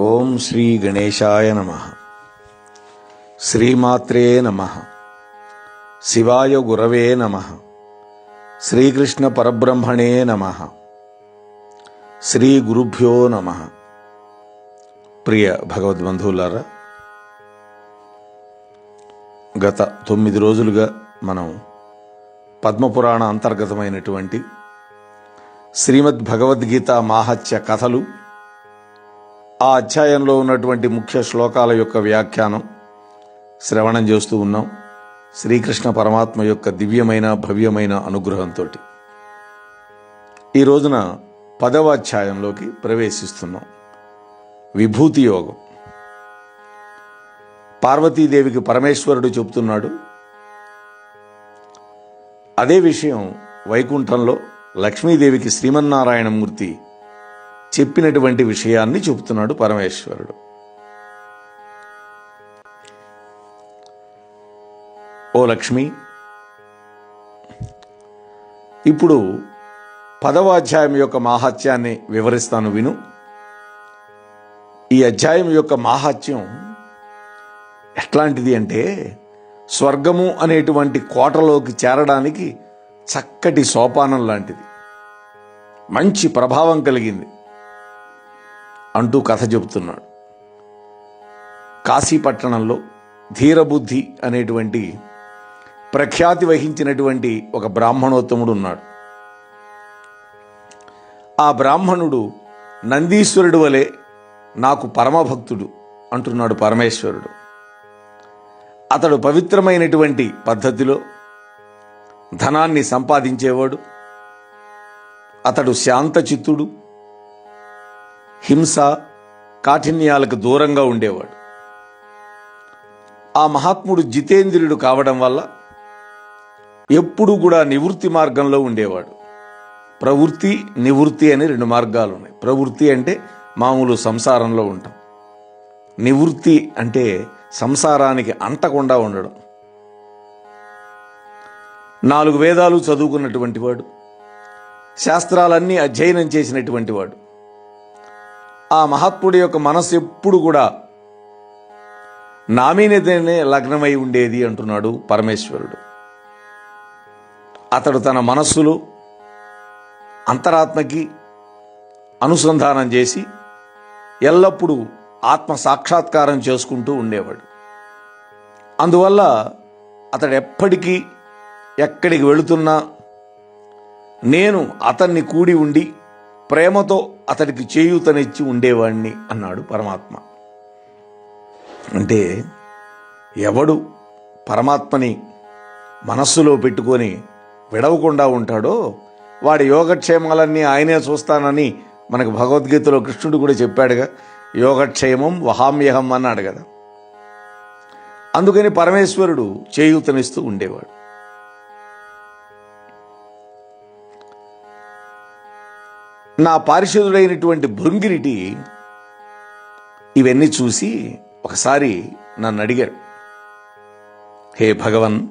ఓం శ్రీ గణేశాయ నమ. శ్రీమాత్రే నమ. శివాయ గురవే నమ. శ్రీకృష్ణ పరబ్రహ్మణే నమ. శ్రీ గురుభ్యో నమ. ప్రియ భగవద్బంధువులారా గత తొమ్మిది రోజులుగా మనం పద్మపురాణ అంతర్గతమైనటువంటి శ్రీమద్ భగవద్గీత మాహత్య కథలు ఆ అధ్యాయంలో ఉన్నటువంటి ముఖ్య శ్లోకాల యొక్క వ్యాఖ్యానం శ్రవణం చేస్తూ ఉన్నాం. శ్రీకృష్ణ పరమాత్మ యొక్క దివ్యమైన భవ్యమైన అనుగ్రహంతో ఈ రోజున పదవ అధ్యాయంలోకి ప్రవేశిస్తున్నాం. విభూతి యోగం. పార్వతీదేవికి పరమేశ్వరుడు చెబుతున్నాడు అదే విషయం వైకుంఠంలో లక్ష్మీదేవికి శ్రీమన్నారాయణమూర్తి చెప్పినటువంటి విషయాన్ని చెబుతున్నాడు పరమేశ్వరుడు. ఓ లక్ష్మి ఇప్పుడు పదవ అధ్యాయం యొక్క మాహాత్యాన్ని వివరిస్తాను విను. ఈ అధ్యాయం యొక్క మాహాత్యం ఎట్లాంటిది అంటే స్వర్గము అనేటువంటి కోటలోకి చేరడానికి చక్కటి సోపానం లాంటిది. మంచి ప్రభావం కలిగింది. అంటూ కథ చెబుతున్నాడు. కాశీపట్టణంలో ధీరబుద్ధి అనేటువంటి ప్రఖ్యాతి వహించినటువంటి ఒక బ్రాహ్మణోత్తముడు ఉన్నాడు. ఆ బ్రాహ్మణుడు నందీశ్వరుడు వలె నాకు పరమభక్తుడు అంటున్నాడు పరమేశ్వరుడు. అతడు పవిత్రమైనటువంటి పద్ధతిలో ధనాన్ని సంపాదించేవాడు. అతడు శాంతచిత్తుడు. హింస కాఠిన్యాలకు దూరంగా ఉండేవాడు. ఆ మహాత్ముడు జితేంద్రుడు కావడం వల్ల ఎప్పుడూ కూడా నివృత్తి మార్గంలో ఉండేవాడు. ప్రవృత్తి నివృత్తి అని రెండు మార్గాలు ఉన్నాయి ప్రవృత్తి అంటే మామూలు సంసారంలో ఉంటాం. నివృత్తి అంటే సంసారానికి అంటకుండా ఉండడం. నాలుగు వేదాలు చదువుకున్నటువంటి వాడు శాస్త్రాలన్నీ అధ్యయనం చేసినటువంటి వాడు. ఆ మహాత్ముడి యొక్క మనస్సు ఎప్పుడు కూడా నా మీదనే లగ్నమై ఉండేది అంటున్నాడు పరమేశ్వరుడు. అతడు తన మనస్సులో అంతరాత్మకి అనుసంధానం చేసి ఎల్లప్పుడూ ఆత్మ సాక్షాత్కారం చేసుకుంటూ ఉండేవాడు. అందువల్ల అతడు ఎప్పటికీ ఎక్కడికి వెళుతున్నా నేను అతన్ని కూడి ఉండి ప్రేమతో అతడికి చేయూతనిచ్చి ఉండేవాణ్ణి అన్నాడు పరమాత్మ. అంటే ఎవడు పరమాత్మని మనస్సులో పెట్టుకొని విడవకుండా ఉంటాడో వాడి యోగక్షేమాలన్నీ ఆయనే చూస్తానని మనకు భగవద్గీతలో కృష్ణుడు కూడా చెప్పాడుగా యోగక్షేమం వహామ్యహం అన్నాడు కదా. అందుకని పరమేశ్వరుడు చేయూతనిస్తూ ఉండేవాడు. నా పారిశుద్ధుడైనటువంటి భృంగిరిటి ఇవన్నీ చూసి ఒకసారి నన్ను అడిగాడు హే భగవన్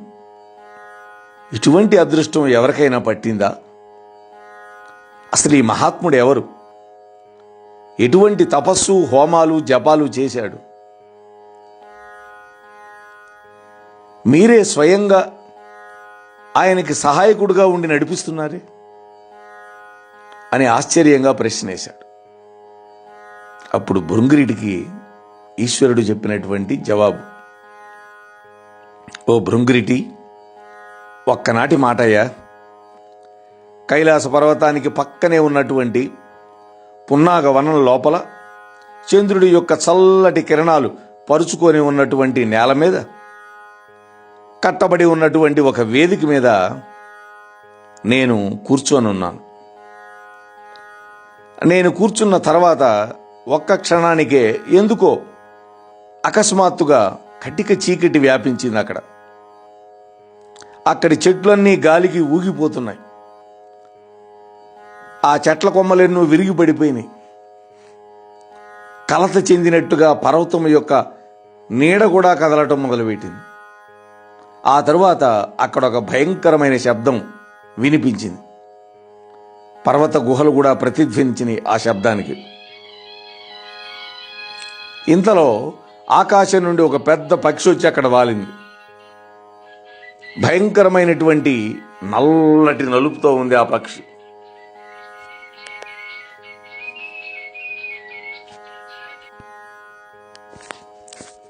ఇటువంటి అదృష్టం ఎవరికైనా పట్టిందా? అసలు ఈ మహాత్ముడు ఎవరు? ఎటువంటి తపస్సు హోమాలు జపాలు చేశాడు? మీరే స్వయంగా ఆయనకి సహాయకుడుగా ఉండి నడిపిస్తున్నారే? అని ఆశ్చర్యంగా ప్రశ్నేశాడు. అప్పుడు భృంగిరిడికి ఈశ్వరుడు చెప్పినటువంటి జవాబు ఓ భృంగిరిటి ఒక్కనాటి మాటయ్యా. కైలాస పర్వతానికి పక్కనే ఉన్నటువంటి పున్నాగ వనం లోపల చంద్రుడి యొక్క చల్లటి కిరణాలు పరుచుకొని ఉన్నటువంటి నేల మీద కట్టబడి ఉన్నటువంటి ఒక వేదిక మీద నేను కూర్చొని ఉన్నాను నేను కూర్చున్న తర్వాత ఒక్క క్షణానికే ఎందుకో అకస్మాత్తుగా కటిక చీకటి వ్యాపించింది అక్కడ. అక్కడి చెట్లన్నీ గాలికి ఊగిపోతున్నాయి. ఆ చెట్ల కొమ్మలెన్నో విరిగి పడిపోయినాయి కలత చెందినట్టుగా పర్వతం యొక్క నీడ కూడా కదలటం మొదలుపెట్టింది. ఆ తరువాత అక్కడ ఒక భయంకరమైన శబ్దం వినిపించింది. పర్వత గుహలు కూడా ప్రతిధ్వనించినాయి ఆ శబ్దానికి. ఇంతలో ఆకాశం నుండి ఒక పెద్ద పక్షి వచ్చి అక్కడ వాలింది. భయంకరమైనటువంటి నల్లటి నలుపుతో ఉంది ఆ పక్షి.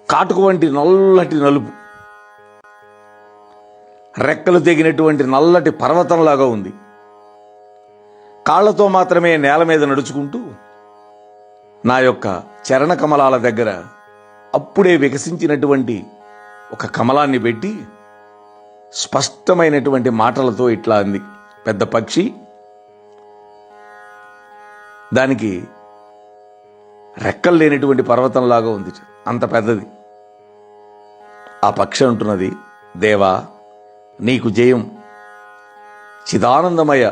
కాటుకు వంటి నల్లటి నలుపు. రెక్కలు తెగినటువంటి నల్లటి పర్వతంలాగా ఉంది. కాళ్ళతో మాత్రమే నేల మీద నడుచుకుంటూ నా యొక్క చరణ కమలాల దగ్గర అప్పుడే వికసించినటువంటి ఒక కమలాన్ని పెట్టి స్పష్టమైనటువంటి మాటలతో ఇట్లా అంది. పెద్ద పక్షి దానికి రెక్కలు లేనటువంటి పర్వతంలాగా ఉంది. అంత పెద్దది. ఆ పక్షి అంటున్నది దేవా నీకు జయం. చిదానందమయ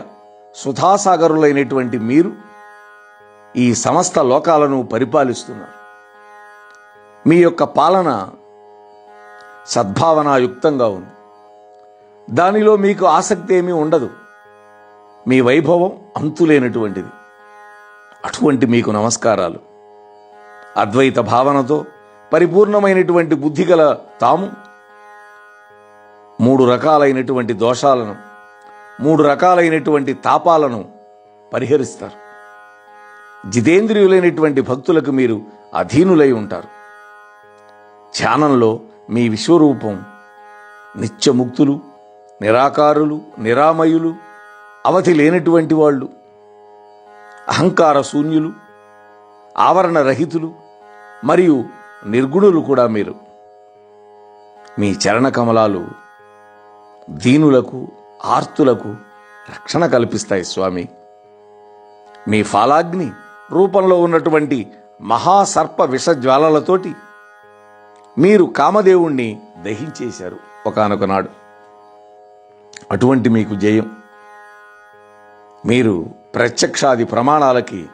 సుధాసాగరులైనటువంటి మీరు ఈ సమస్త లోకాలను పరిపాలిస్తున్నారు. మీ యొక్క పాలన సద్భావనాయుక్తంగా ఉంది. దానిలో మీకు ఆసక్తి ఏమీ ఉండదు. మీ వైభవం అంతులేనటువంటిది. అటువంటి మీకు నమస్కారాలు. అద్వైత భావనతో పరిపూర్ణమైనటువంటి బుద్ధిగల తాము మూడు రకాలైనటువంటి దోషాలను మూడు రకాలైనటువంటి తాపాలను పరిహరిస్తారు. జితేంద్రియులైనటువంటి భక్తులకు మీరు అధీనులై ఉంటారు. ధ్యానంలో మీ విశ్వరూపం నిత్యముక్తులు నిరాకారులు నిరామయులు అవధి లేనటువంటి వాళ్ళు అహంకార శూన్యులు ఆవరణ రహితులు మరియు నిర్గుణులు కూడా మీరు. మీ చరణ కమలాలు దీనులకు ఆర్తులకు రక్షణ కల్పిస్తాయి స్వామి. మీ ఫాలాగ్ని రూపంలో ఉన్నటువంటి మహాసర్ప విషజ్వాలలతోటి మీరు కామదేవుణ్ణి దహించేశారు ఒకనొక నాడు. అటువంటి మీకు జయం. మీరు ప్రత్యక్షాది ప్రమాణాలకి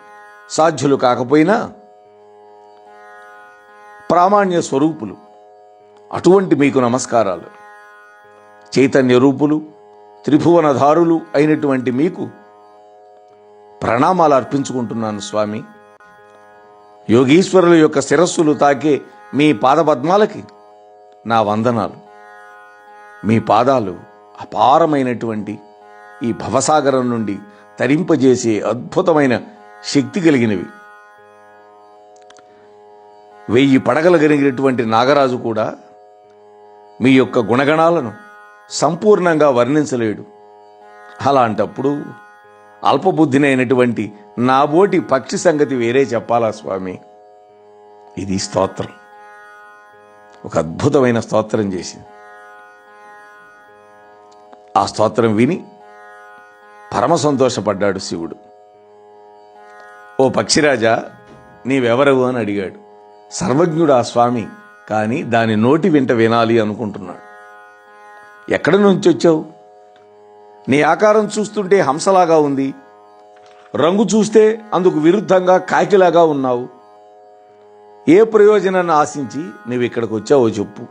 సాధ్యులు కాకపోయినా ప్రామాణ్య స్వరూపులు అటువంటి మీకు నమస్కారాలు. చైతన్య రూపులు త్రిభువనధారులు అయినటువంటి మీకు ప్రణామాలు అర్పించుకుంటున్నాను స్వామి. యోగీశ్వరుల యొక్క శిరస్సులు తాకే మీ పాదపద్మాలకి నా వందనాలు. మీ పాదాలు అపారమైనటువంటి ఈ భవసాగరం నుండి తరింపజేసే అద్భుతమైన శక్తి కలిగినవి. వెయ్యి పడగలు కలిగినటువంటి నాగరాజు కూడా మీ యొక్క గుణగణాలను సంపూర్ణంగా వర్ణించలేడు. అలాంటప్పుడు అల్పబుద్ధినైనటువంటి నాబోటి పక్షి సంగతి వేరే చెప్పాలా స్వామి? ఇది స్తోత్రం. ఒక అద్భుతమైన స్తోత్రం చేసింది. ఆ స్తోత్రం విని పరమ సంతోషపడ్డాడు శివుడు. ఓ పక్షిరాజా నీవెవరవు అని అడిగాడు. సర్వజ్ఞుడు ఆ స్వామి కానీ దాని నోటి వెంట వినాలి అనుకుంటున్నాడు. ఎక్కడి నుంచి వచ్చావు? నీ ఆకారం చూస్తుంటే హంసలాగా ఉంది. రంగు చూస్తే అందుకు విరుద్ధంగా కాకిలాగా ఉన్నావు. ఏ ప్రయోజనాన్ని ఆశించి నువ్వు ఇక్కడికి వచ్చావో చెప్పు.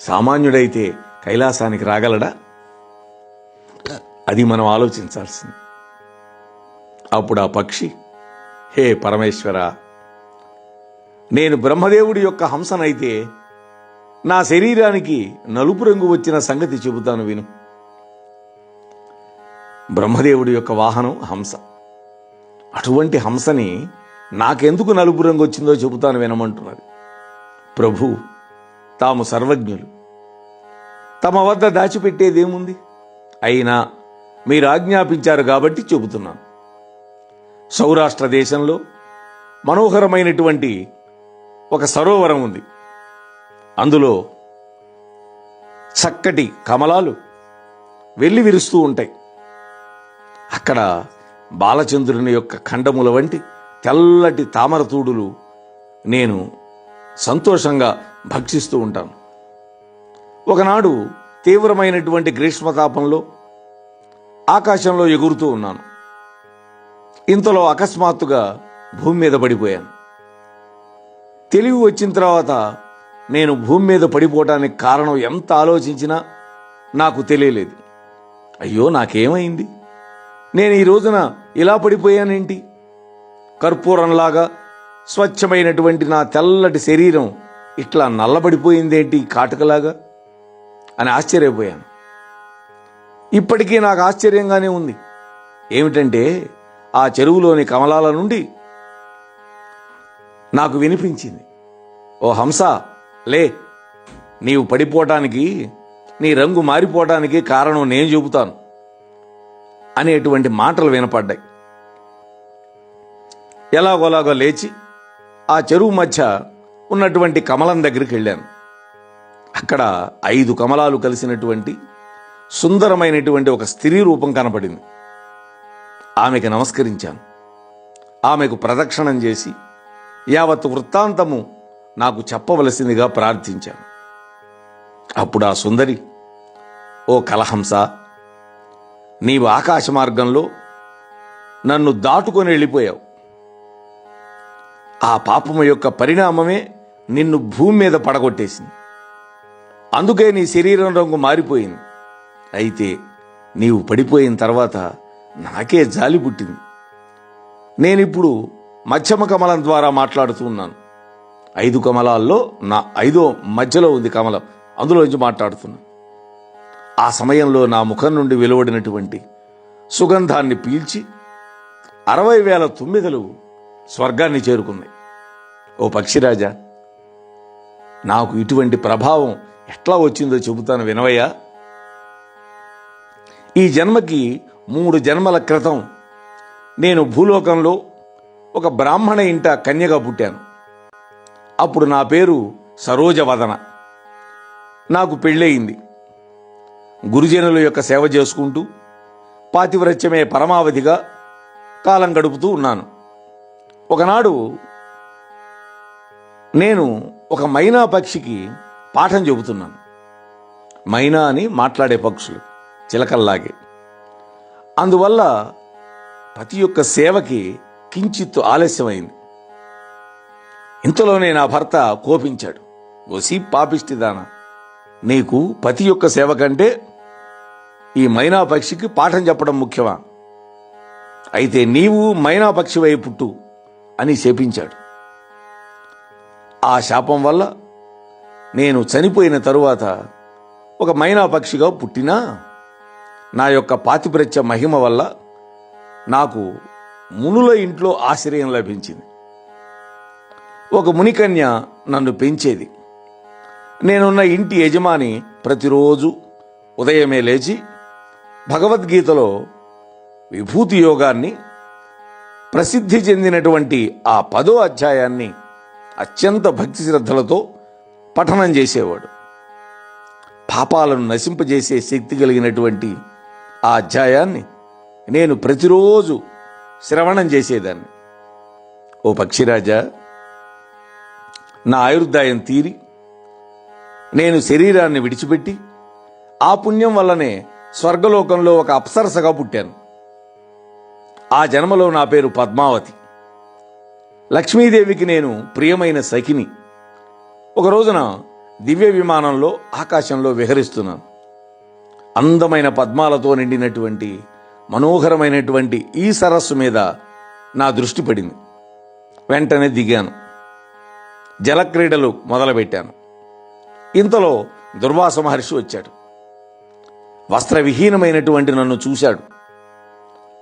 సామాన్యుడైతే కైలాసానికి రాగలడా? అది మనం ఆలోచించాల్సింది. అప్పుడు ఆ పక్షి హే పరమేశ్వర నేను బ్రహ్మదేవుడి యొక్క హంసనైతే నా శరీరానికి నలుపు రంగు వచ్చిన సంగతి చెబుతాను విను. బ్రహ్మదేవుడి యొక్క వాహనం హంస. అటువంటి హంసని నాకెందుకు నలుపు రంగు వచ్చిందో చెబుతాను వినమంటున్నది. ప్రభు తాము సర్వజ్ఞులు. తమ వద్ద దాచిపెట్టేదేముంది? అయినా మీరు ఆజ్ఞాపించారు కాబట్టి చెబుతున్నాను. సౌరాష్ట్ర దేశంలో మనోహరమైనటువంటి ఒక సరోవరం ఉంది. అందులో చక్కటి కమలాలు వెళ్ళి విరుస్తూ ఉంటాయి. అక్కడ బాలచంద్రుని యొక్క ఖండముల వంటి తెల్లటి తామరతూడులు నేను సంతోషంగా భక్షిస్తూ ఉంటాను. ఒకనాడు తీవ్రమైనటువంటి గ్రీష్మతాపంలో ఆకాశంలో ఎగురుతూ ఉన్నాను. ఇంతలో అకస్మాత్తుగా భూమి మీద పడిపోయాను. తెలివి వచ్చిన తర్వాత నేను భూమి మీద పడిపోవటానికి కారణం ఎంత ఆలోచించినా నాకు తెలియలేదు. అయ్యో నాకేమైంది? నేను ఈ రోజున ఇలా పడిపోయానేంటి? కర్పూరంలాగా స్వచ్ఛమైనటువంటి నా తెల్లటి శరీరం ఇట్లా నల్లబడిపోయిందేంటి కాటుకలాగా? అని ఆశ్చర్యపోయాను. ఇప్పటికీ నాకు ఆశ్చర్యంగానే ఉంది. ఏమిటంటే ఆ చెరువులోని కమలాల నుండి నాకు వినిపించింది. ఓ హంస లే నీవు పడిపోవటానికి నీ రంగు మారిపోవటానికి కారణం నేను చెబుతాను. అనేటువంటి మాటలు వినపడ్డాయి. ఎలాగోలాగో లేచి ఆ చెరువు మధ్య ఉన్నటువంటి కమలం దగ్గరికి వెళ్ళాను. అక్కడ ఐదు కమలాలు కలిసినటువంటి సుందరమైనటువంటి ఒక స్త్రీ రూపం కనపడింది. ఆమెకు నమస్కరించాను. ఆమెకు ప్రదక్షిణం చేసి యావత్ వృత్తాంతము నాకు చెప్పవలసిందిగా ప్రార్థించాను. అప్పుడు ఆ సుందరి ఓ కలహంస నీవు ఆకాశ మార్గంలో నన్ను దాటుకొని వెళ్ళిపోయావు. ఆ పాపము యొక్క పరిణామమే నిన్ను భూమి మీద పడగొట్టేసింది. అందుకే నీ శరీరం రంగు మారిపోయింది. అయితే నీవు పడిపోయిన తర్వాత నాకే జాలి పుట్టింది. నేనిప్పుడు మధ్యమ కమలం ద్వారా మాట్లాడుతూ ఉన్నాను. ఐదు కమలాల్లో నా ఐదో మధ్యలో ఉంది కమలం. అందులోంచి మాట్లాడుతున్నా. ఆ సమయంలో నా ముఖం నుండి వెలువడినటువంటి సుగంధాన్ని పీల్చి అరవై వేల తొమ్మిదలు స్వర్గాన్ని చేరుకున్నాయి. ఓ పక్షిరాజా నాకు ఇటువంటి ప్రభావం ఎట్లా వచ్చిందో చెబుతాను వినవయ్యా. ఈ జన్మకి మూడు జన్మల క్రితం నేను భూలోకంలో ఒక బ్రాహ్మణ ఇంట కన్యగా పుట్టాను. అప్పుడు నా పేరు సరోజవదన. నాకు పెళ్ళయింది. గురుజనుల యొక్క సేవ చేసుకుంటూ పాతివ్రత్యమే పరమావధిగా కాలం గడుపుతూ ఉన్నాను. ఒకనాడు నేను ఒక మైనా పక్షికి పాఠం చెబుతున్నాను. మైనా అని మాట్లాడే పక్షులు చిలకల్లాగే. అందువల్ల ప్రతి ఒక్క సేవకి కించిత్తు ఆలస్యమైంది. ఇంతలోనే నా భర్త కోపించాడు. ఓసి పాపిష్టిదాన నీకు పతి యొక్క సేవ కంటే ఈ మైనా పక్షికి పాఠం చెప్పడం ముఖ్యమా? అయితే నీవు మైనా పక్షివై పుట్టు అని శపించాడు. ఆ శాపం వల్ల నేను చనిపోయిన తరువాత ఒక మైనా పక్షిగా పుట్టినా నా యొక్క పాతిప్రత్య మహిమ వల్ల నాకు మునుల ఇంట్లో ఆశ్రయం లభించింది. ఒక మునికన్య నన్ను పెంచేది. నేనున్న ఇంటి యజమాని ప్రతిరోజు ఉదయమే లేచి భగవద్గీతలో విభూతి యోగాన్ని ప్రసిద్ధి చెందినటువంటి ఆ పదో అధ్యాయాన్ని అత్యంత భక్తి శ్రద్ధలతో పఠనం చేసేవాడు. పాపాలను నశింపజేసే శక్తి కలిగినటువంటి ఆ అధ్యాయాన్ని నేను ప్రతిరోజు శ్రవణం చేసేదాన్ని. ఓ పక్షిరాజా నా ఆయుర్దాయం తీరి నేను శరీరాన్ని విడిచిపెట్టి ఆ పుణ్యం వల్లనే స్వర్గలోకంలో ఒక అప్సరసగా పుట్టాను. ఆ జన్మలో నా పేరు పద్మావతి. లక్ష్మీదేవికి నేను ప్రియమైన సఖిని. ఒక రోజున దివ్య విమానంలో ఆకాశంలో విహరిస్తున్నాను. అందమైన పద్మాలతో నిండినటువంటి మనోహరమైనటువంటి ఈ సరస్సు మీద నా దృష్టి పడింది. వెంటనే దిగాను. జలక్రీడలు మొదలుపెట్టాను. ఇంతలో దుర్వాస మహర్షి వచ్చాడు. వస్త్రవిహీనమైనటువంటి నన్ను చూశాడు.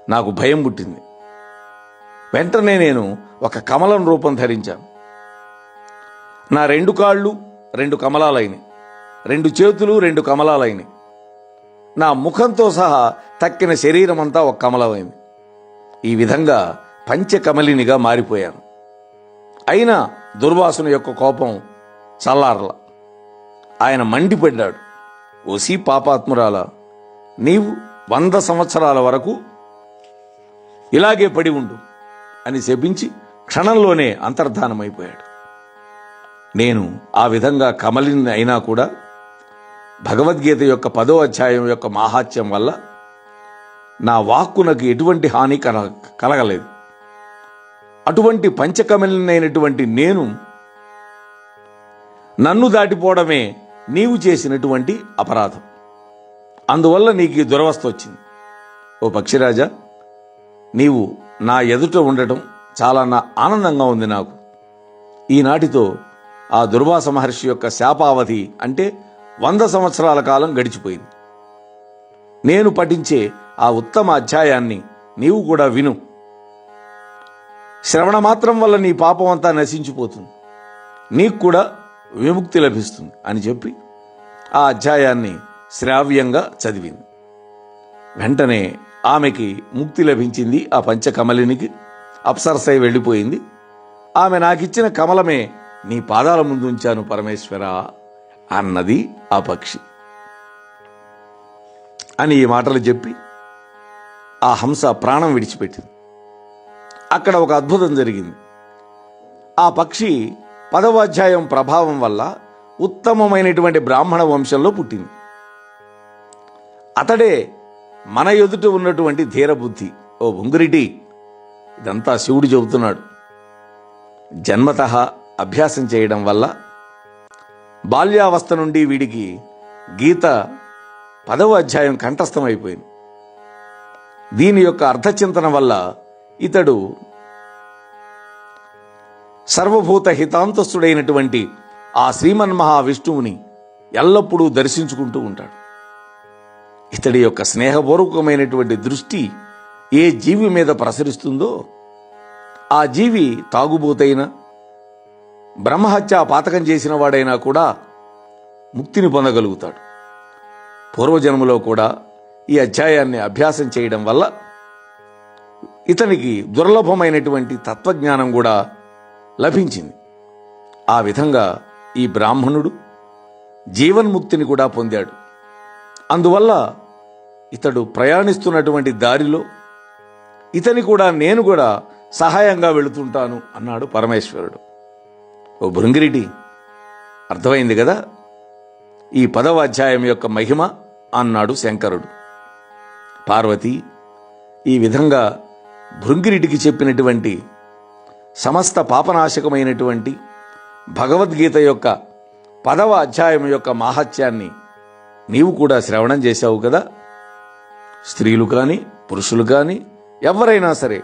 నాకు భయం పుట్టింది. వెంటనే నేను ఒక కమలం రూపం ధరించాను. నా రెండు కాళ్ళు రెండు కమలాలైనవి రెండు చేతులు రెండు కమలాలైనవి నా ముఖంతో సహా తక్కిన శరీరమంతా ఒక కమలమైంది. ఈ విధంగా పంచకమలినిగా మారిపోయాను. అయినా దుర్వాసన యొక్క కోపం చల్లారల. ఆయన మండిపడ్డాడు. ఓసి పాపాత్మురాల నీవు వంద సంవత్సరాల వరకు ఇలాగే పడి ఉండు అని శపించి క్షణంలోనే అంతర్ధానమైపోయాడు. నేను ఆ విధంగా కమలిని అయినా కూడా భగవద్గీత యొక్క పదో అధ్యాయం యొక్క మాహాత్యం వల్ల నా వాక్కునకు ఎటువంటి హాని కల కలగలేదు. అటువంటి పంచకమలనైనటువంటి నేను నన్ను దాటిపోవడమే నీవు చేసినటువంటి అపరాధం. అందువల్ల నీకు ఈ దురవస్థ వచ్చింది. ఓ పక్షిరాజా నీవు నా ఎదుట ఉండటం చాలా నా ఆనందంగా ఉంది నాకు. ఈనాటితో ఆ దుర్వాస మహర్షి యొక్క శాపావధి అంటే వంద సంవత్సరాల కాలం గడిచిపోయింది. నేను పఠించే ఆ ఉత్తమ అధ్యాయాన్ని నీవు కూడా విను. శ్రవణ మాత్రం వల్ల నీ పాపం అంతా నశించిపోతుంది. నీకు కూడా విముక్తి లభిస్తుంది అని చెప్పి ఆ అధ్యాయాన్ని శ్రావ్యంగా చదివింది. వెంటనే ఆమెకి ముక్తి లభించింది ఆ పంచకమలినికి అప్సరసై వెళ్ళిపోయింది. ఆమె నాకిచ్చిన కమలమే నీ పాదాల ముందు ఉంచాను పరమేశ్వర అన్నది ఆ పక్షి. అని ఈ మాటలు చెప్పి ఆ హంస ప్రాణం విడిచిపెట్టింది. అక్కడ ఒక అద్భుతం జరిగింది. ఆ పక్షి పదవ అధ్యాయం ప్రభావం వల్ల ఉత్తమమైనటువంటి బ్రాహ్మణ వంశంలో పుట్టింది. అతడే మన ఎదుట ఉన్నటువంటి ధీరబుద్ధి. ఓ బొంగురిటి ఇదంతా శివుడు చెబుతున్నాడు. జన్మత అభ్యాసం చేయడం వల్ల బాల్యావస్థ నుండి వీడికి గీత పదవ అధ్యాయం కంఠస్థమైపోయింది. దీని యొక్క అర్థచింతన వల్ల ఇతడు సర్వభూత హితాంతస్తుడైనటువంటి ఆ శ్రీమన్ మహావిష్ణువుని ఎల్లప్పుడూ దర్శించుకుంటూ ఉంటాడు. ఇతడి యొక్క స్నేహపూర్వకమైనటువంటి దృష్టి ఏ జీవి మీద ప్రసరిస్తుందో ఆ జీవి తాగుబోతైనా బ్రహ్మహత్య పాతకం చేసిన వాడైనా కూడా ముక్తిని పొందగలుగుతాడు. పూర్వజన్మలో కూడా ఈ అధ్యాయాన్ని అభ్యాసం చేయడం వల్ల ఇతనికి దుర్లభమైనటువంటి తత్వజ్ఞానం కూడా లభించింది. ఆ విధంగా ఈ బ్రాహ్మణుడు జీవన్ముక్తిని కూడా పొందాడు. అందువల్ల ఇతడు ప్రయాణిస్తున్నటువంటి దారిలో ఇతని కూడా నేను కూడా సహాయంగా వెళుతుంటాను అన్నాడు పరమేశ్వరుడు. ఓ భృంగిరెడ్డి అర్థమైంది కదా? ఈ పదవ అధ్యాయం యొక్క మహిమ అన్నాడు శంకరుడు. పార్వతి ఈ విధంగా భృంగిరెడ్డికి చెప్పినటువంటి సమస్త పాపనాశకమైనటువంటి భగవద్గీత యొక్క పదవ అధ్యాయం యొక్క మాహత్యాన్ని నీవు కూడా శ్రవణం చేశావు కదా? స్త్రీలు కానీ పురుషులు కానీ ఎవరైనా సరే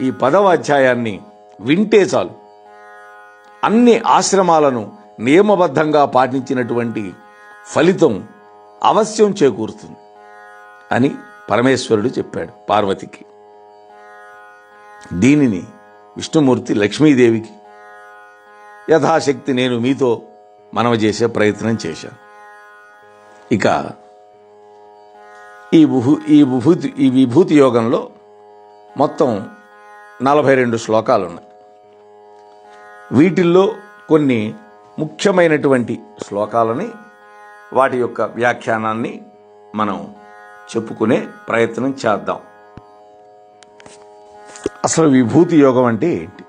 ఈ పదవ అధ్యాయాన్ని వింటే చాలు. అన్ని ఆశ్రమాలను నియమబద్ధంగా పాటించినటువంటి ఫలితం అవశ్యం చేకూరుతుంది అని పరమేశ్వరుడు చెప్పాడు పార్వతికి. దీనిని విష్ణుమూర్తి లక్ష్మీదేవికి యథాశక్తి నేను మీతో మనవ చేసే ప్రయత్నం చేశాను ఇక ఈ విభూ ఈ విభూతి ఈ విభూతి యోగంలో మొత్తం నలభై రెండు శ్లోకాలు ఉన్నాయి వీటిల్లో కొన్ని ముఖ్యమైనటువంటి శ్లోకాలని వాటి యొక్క వ్యాఖ్యానాన్ని మనం చెప్పుకునే ప్రయత్నం చేద్దాం. అసలు విభూతి యోగం అంటే ఏంటి?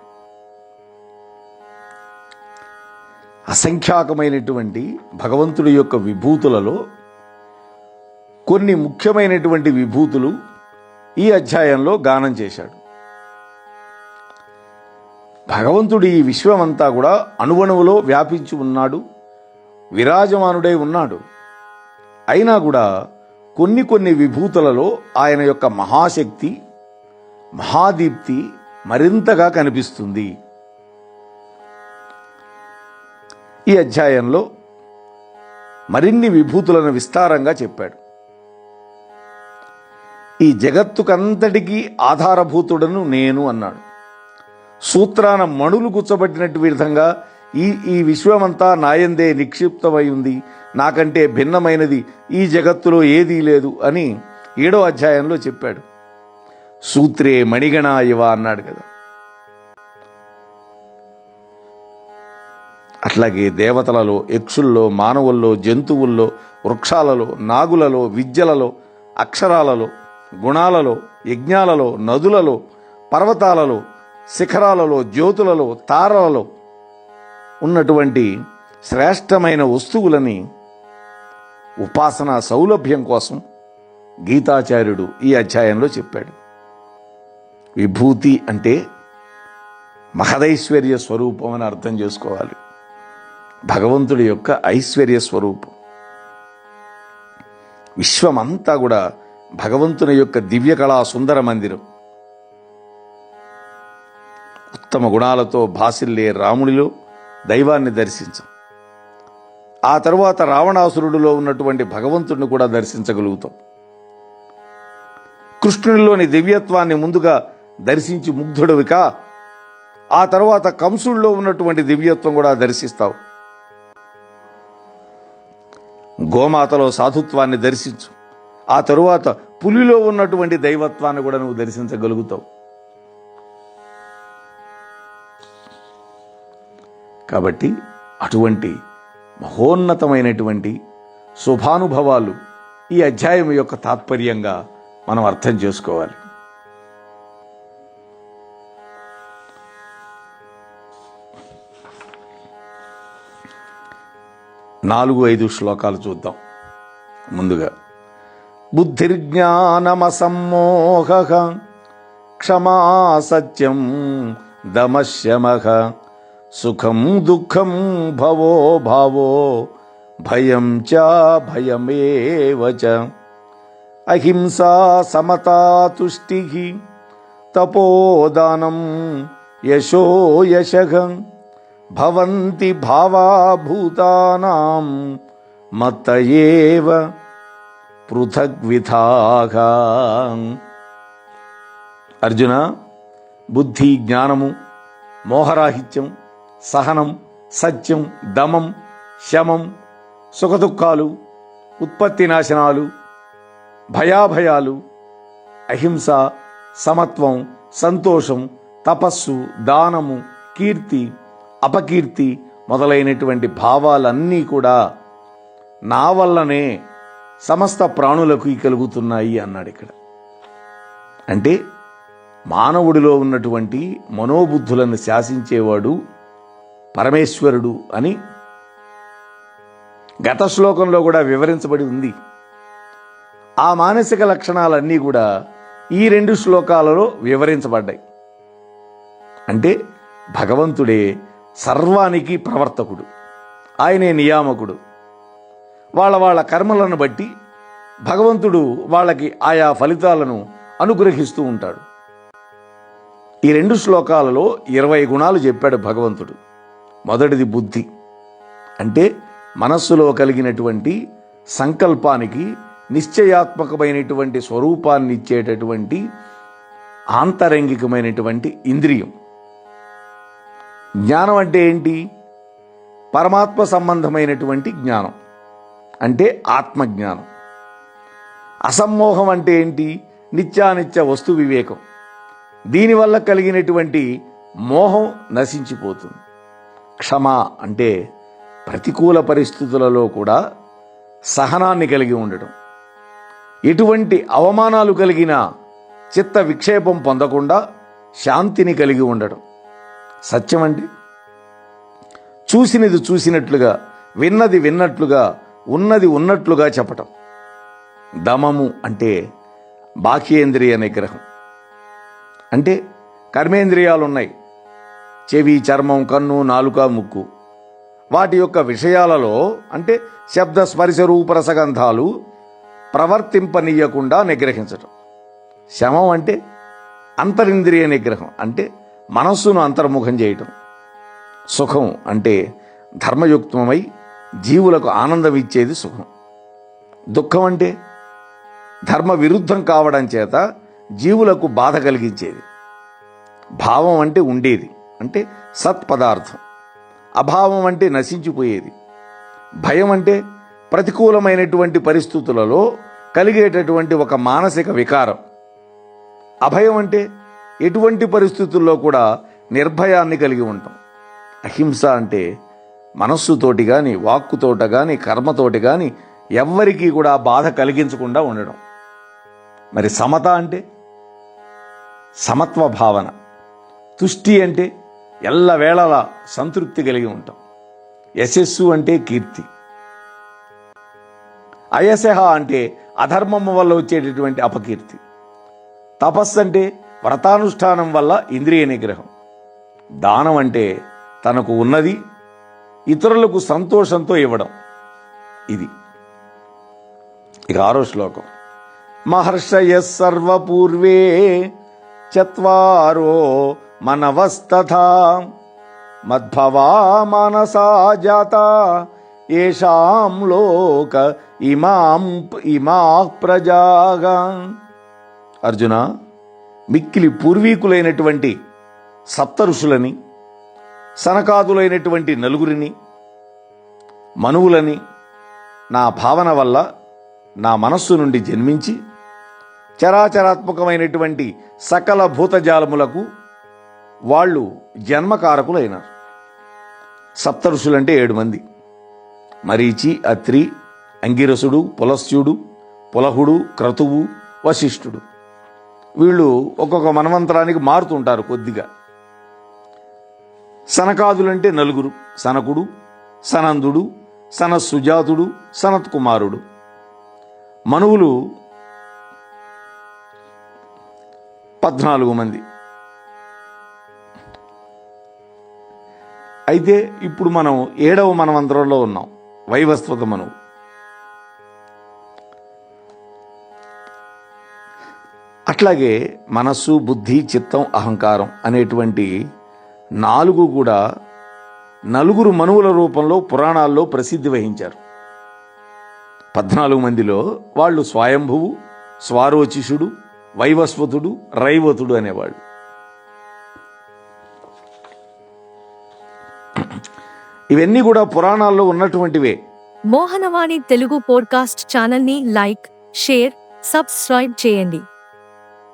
అసంఖ్యాకమైనటువంటి భగవంతుడి యొక్క విభూతులలో కొన్ని ముఖ్యమైనటువంటి విభూతులు ఈ అధ్యాయంలో గానం చేశాడు. భగవంతుడు ఈ విశ్వమంతా కూడా అణువణువులో వ్యాపించి ఉన్నాడు విరాజమానుడై ఉన్నాడు. అయినా కూడా కొన్ని కొన్ని విభూతులలో ఆయన యొక్క మహాశక్తి మహాదీప్తి మరింతగా కనిపిస్తుంది. ఈ అధ్యాయంలో మరిన్ని విభూతులను విస్తారంగా చెప్పాడు. ఈ జగత్తుకంతటికీ ఆధారభూతుడను నేను అన్నాడు. సూత్రాన మణులు గుచ్చబట్టినట్టు విధంగా ఈ ఈ విశ్వమంతా నాయందే నిక్షిప్తమై ఉంది నాకంటే భిన్నమైనది ఈ జగత్తులో ఏదీ లేదు అని ఏడో అధ్యాయంలో చెప్పాడు. సూత్రే మణిగణ ఇవ అన్నాడు కదా. అట్లాగే దేవతలలో యక్షుల్లో మానవుల్లో జంతువుల్లో వృక్షాలలో నాగులలో విద్యలలో అక్షరాలలో గుణాలలో యజ్ఞాలలో నదులలో పర్వతాలలో శిఖరాలలో జ్యోతులలో తారలలో ఉన్నటువంటి శ్రేష్టమైన వస్తువులని ఉపాసన సౌలభ్యం కోసం గీతాచార్యుడు ఈ అధ్యాయంలో చెప్పాడు. విభూతి అంటే మహదైశ్వర్య స్వరూపం అని అర్థం చేసుకోవాలి. భగవంతుడి యొక్క ఐశ్వర్య స్వరూపం. విశ్వమంతా కూడా భగవంతుని యొక్క దివ్య కళా సుందర మందిరం. ఉత్తమ గుణాలతో భాసిల్లే రాముడిలో దైవాన్ని దర్శించం. ఆ తరువాత రావణాసురుడిలో ఉన్నటువంటి భగవంతుడిని కూడా దర్శించగలుగుతాం. కృష్ణునిలోని దివ్యత్వాన్ని ముందుగా దర్శించి ముగ్ధుడవికా. ఆ తర్వాత కంసుల్లో ఉన్నటువంటి దివ్యత్వం కూడా దర్శిస్తావు. గోమాతలో సాధుత్వాన్ని దర్శించు. ఆ తరువాత పులిలో ఉన్నటువంటి దైవత్వాన్ని కూడా నువ్వు దర్శించగలుగుతావు. కాబట్టి అటువంటి మహోన్నతమైనటువంటి శుభానుభవాలు ఈ అధ్యాయం యొక్క తాత్పర్యంగా మనం అర్థం చేసుకోవాలి. నాలుగు ఐదు శ్లోకాలు చూద్దాం. ముందుగా బుద్ధిర్జ్ఞానమసమ్మోహ క్షమా సత్యం దమశమ సుఖం దుఃఖం భవో భావో భయం చ భయమేవ చ అహింసా సమతా తుష్టి తపోదానం యశో యశ భవంతి భావాభూతానాం మత ఏవ పృథగ్విధాగా అర్జున బుద్ధి జ్ఞానము మోహరాహిత్యం సహనం సత్యం దమం శమం సుఖదుఖాలు ఉత్పత్తి నాశనాలు భయాభయాలు అహింస సమత్వం సంతోషం తపస్సు దానము కీర్తి అపకీర్తి మొదలైనటువంటి భావాలన్నీ కూడా నా వల్లనే సమస్త ప్రాణులకు కలుగుతున్నాయి అన్నాడు ఇక్కడ. అంటే మానవుడిలో ఉన్నటువంటి మనోబుద్ధులను శాసించేవాడు పరమేశ్వరుడు అని గత శ్లోకంలో కూడా వివరించబడి ఉంది. ఆ మానసిక లక్షణాలన్నీ కూడా ఈ రెండు శ్లోకాలలో వివరించబడ్డాయి. అంటే భగవంతుడే సర్వానికి ప్రవర్తకుడు. ఆయనే నియామకుడు. వాళ్ళ వాళ్ళ కర్మలను బట్టి భగవంతుడు వాళ్ళకి ఆయా ఫలితాలను అనుగ్రహిస్తూ ఉంటాడు. ఈ రెండు శ్లోకాలలో ఇరవై గుణాలు చెప్పాడు భగవంతుడు. మొదటిది బుద్ధి. అంటే మనస్సులో కలిగినటువంటి సంకల్పానికి నిశ్చయాత్మకమైనటువంటి స్వరూపాన్ని ఇచ్చేటటువంటి ఆంతరంగికమైనటువంటి ఇంద్రియం. జ్ఞానం అంటే ఏంటి? పరమాత్మ సంబంధమైనటువంటి జ్ఞానం. అంటే ఆత్మజ్ఞానం. అసమ్మోహం అంటే ఏంటి? నిత్యానిత్య వస్తు వివేకం. దీనివల్ల కలిగినటువంటి మోహం నశించిపోతుంది. క్షమ అంటే ప్రతికూల పరిస్థితులలో కూడా సహనాన్ని కలిగి ఉండటం. ఎటువంటి అవమానాలు కలిగిన చిత్త విక్షేపం పొందకుండా శాంతిని కలిగి ఉండటం. సత్యం అండి చూసినది చూసినట్లుగా విన్నది విన్నట్లుగా ఉన్నది ఉన్నట్లుగా చెప్పటం. దమము అంటే బాహ్యేంద్రియ నిగ్రహం అంటే కర్మేంద్రియాలు ఉన్నాయి చెవి చర్మం కన్ను నాలుక ముక్కు. వాటి యొక్క విషయాలలో అంటే శబ్ద స్పర్శ రూపరసగంధాలు ప్రవర్తింపనీయకుండా నిగ్రహించటం. శమం అంటే అంతరింద్రియ నిగ్రహం. అంటే మనస్సును అంతర్ముఖం చేయటం. సుఖం అంటే ధర్మయుక్తమై జీవులకు ఆనందం ఇచ్చేది సుఖం. దుఃఖం అంటే ధర్మ విరుద్ధం కావడం చేత జీవులకు బాధ కలిగించేది. భావం అంటే ఉండేది అంటే సత్ పదార్థం అభావం అంటే నశించిపోయేది. భయం అంటే ప్రతికూలమైనటువంటి పరిస్థితులలో కలిగేటటువంటి ఒక మానసిక వికారం. అభయం అంటే ఎటువంటి పరిస్థితుల్లో కూడా నిర్భయాన్ని కలిగి ఉంటాం. అహింస అంటే మనస్సుతోటి కానీ వాక్కుతోట కానీ కర్మతోటి కానీ ఎవ్వరికీ కూడా బాధ కలిగించకుండా ఉండడం. మరి సమత అంటే? సమత్వ భావన. తుష్టి అంటే ఎల్లవేళలా సంతృప్తి కలిగి ఉంటాం. యశస్సు అంటే కీర్తి. అయసహ అంటే అధర్మము వల్ల వచ్చేటటువంటి అపకీర్తి. తపస్సు అంటే వ్రతానుష్ఠానం వల్ల ఇంద్రియ నిగ్రహం. దానం అంటే తనకు ఉన్నది ఇతరులకు సంతోషంతో ఇవ్వడం. ఇది. ఇక ఆరో శ్లోకం. మహర్షయ సర్వపూర్వే చత్వారో మనవస్తథా. మద్భవా మనసా జాత. ఏషాం లోక ఇమాం ఇమా ప్రజాగా. అర్జున మిక్కిలి పూర్వీకులైనటువంటి సప్త ఋషులని సనకాదులైనటువంటి నలుగురిని మనువులని నా భావన వల్ల నా మనస్సు నుండి జన్మించి చరాచరాత్మకమైనటువంటి సకల భూతజాలములకు వాళ్ళు జన్మకారకులైనారు. సప్త ఋషులంటే ఏడు మంది. మరీచి అత్రి అంగిరసుడు పులస్త్యుడు పులహుడు క్రతువు వశిష్ఠుడు. వీళ్ళు ఒక్కొక్క మన్వంతరానికి మారుతుంటారు కొద్దిగా. సనకాదులంటే నలుగురు సనకుడు సనందుడు సనస్సుజాతుడు సనత్ కుమారుడు మనువులు పద్నాలుగు మంది. అయితే ఇప్పుడు మనం ఏడవ మనవంతరంలో ఉన్నాం వైవస్వత మనువు. అట్లాగే మనస్సు బుద్ధి చిత్తం అహంకారం అనేటువంటి నాలుగు కూడా నలుగురు మనువుల రూపంలో పురాణాల్లో ప్రసిద్ధి వహించారు. పద్నాలుగు మందిలో వాళ్ళు స్వయంభువు స్వారోచిషుడు వైవస్వతుడు రైవతుడు అనేవాళ్ళు. ఇవన్నీ కూడా పురాణాల్లో ఉన్నటువంటివే. మోహనవాణి తెలుగు పోడ్కాస్ట్ ఛానల్ని లైక్ షేర్ సబ్స్క్రైబ్ చేయండి.